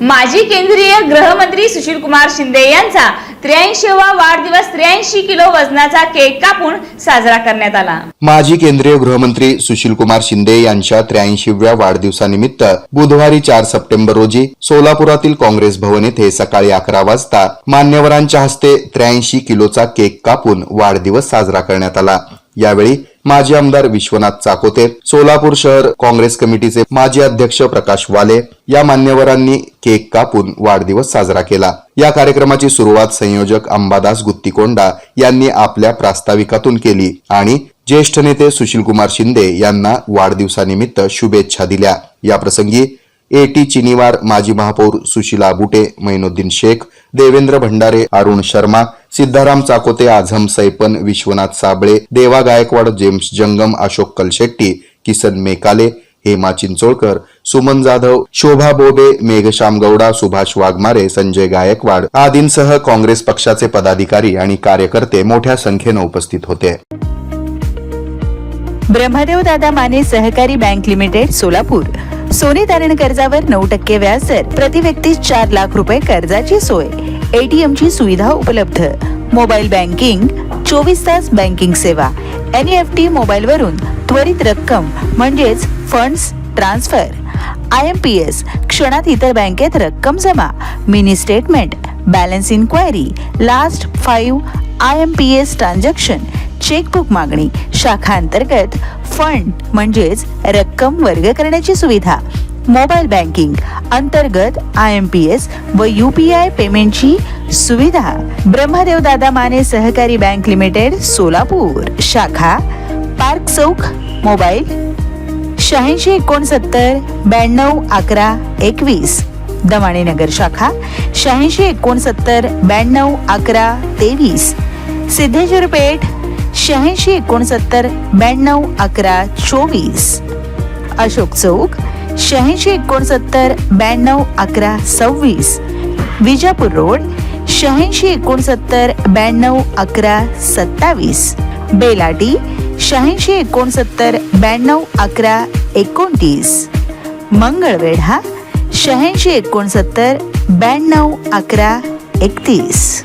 माजी केंद्रीय गृहमंत्री सुशील कुमार शिंदे यांचा त्र्याऐंशीवा वाढदिवस त्र्याऐंशी किलो वजनाचा केक कापून साजरा करण्यात आला. माजी केंद्रीय गृहमंत्री सुशीलकुमार शिंदे यांच्या त्र्याऐंशीव्या वाढदिवसानिमित्त बुधवारी चार सप्टेंबर रोजी सोलापुरातील काँग्रेस भवन येथे सकाळी अकरा वाजता मान्यवरांच्या हस्ते त्र्याऐंशी किलोचा केक कापून वाढदिवस साजरा करण्यात आला. यावेळी माजी आमदार विश्वनाथ चाकोते सोलापूर शहर काँग्रेस कमिटीचे माजी अध्यक्ष प्रकाश वाले या मान्यवरांनी केक कापून वाढदिवस साजरा केला. या कार्यक्रमाची सुरुवात संयोजक अंबादास गुत्तीकोंडा यांनी आपल्या प्रास्ताविकातून केली आणि ज्येष्ठ नेते सुशीलकुमार शिंदे यांना वाढदिवसानिमित्त शुभेच्छा दिल्या. याप्रसंगी ए टी चिनीवार माजी महापौर सुशीला बुटे मैनुद्दीन शेख देवेंद्र भंडारे अरुण शर्मा सिद्धाराम चाकोते आझम सैपन विश्वनाथ साबळे देवा गायकवाड जेम्स जंगम अशोक कलशेट्टी किसन मेकाले हेमा चिंचोळकर सुमन जाधव शोभा बोबे मेघश्याम गौडा सुभाष वाघमारे संजय गायकवाड आदींसह काँग्रेस पक्षाचे पदाधिकारी आणि कार्यकर्ते मोठ्या संख्येनं उपस्थित होते. ब्रह्मदेव दादा माने सहकारी बँक लिमिटेड सोलापूर. सोने तारण कर्जावर नऊ टक्के व्याज दर प्रति व्यक्ती चार लाख रुपये कर्जाची सोय. एटीएम ची सुविधा उपलब्ध. मोबाईल बँकिंग चोवीस तास बँकिंग सेवा. एनईएफटी मोबाईल वरून त्वरित रक्कम म्हणजेच funds transfer I M P S क्षणात इतर बँकेत रक्कम जमा. Mini statement balance inquiry last five I M P S transaction chequebook मागणी. शाखा अंतर्गत फंड म्हणजेच रक्कम वर्ग करण्याची सुविधा. मोबाईल बँकिंग अंतर्गत आय एम पी एस व यू पी आय पेमेंटची सुविधा. ब्रह्मदेव दादा माने सहकारी बँक लिमिटेड सोलापूर. शाखा पार्क चौक मोबाईल शहाऐंशी एकोणसत्तर ब्याण्णव अकरा एकवीस. दमाणे नगर शाखा शहाऐंशी एकोणसत्तर ब्याण्णव अकरा तेवीस. सिद्धेश्वर पेठ शहाऐंशी एकोणसत्तर ब्याण्णव अकरा चोवीस. अशोक चौक शहाऐंशी एकोणसत्तर ब्याण्णव अकरा सव्वीस. विजापूर रोड शहाऐंशी एकोणसत्तर ब्याण्णव अकरा सत्तावीस. बेलाटी शहाऐंशी एकोणसत्तर ब्याण्णव अकरा एकोणतीस. मंगळवेढा शहाऐंशी एकोणसत्तर ब्याण्णव अकरा एकतीस.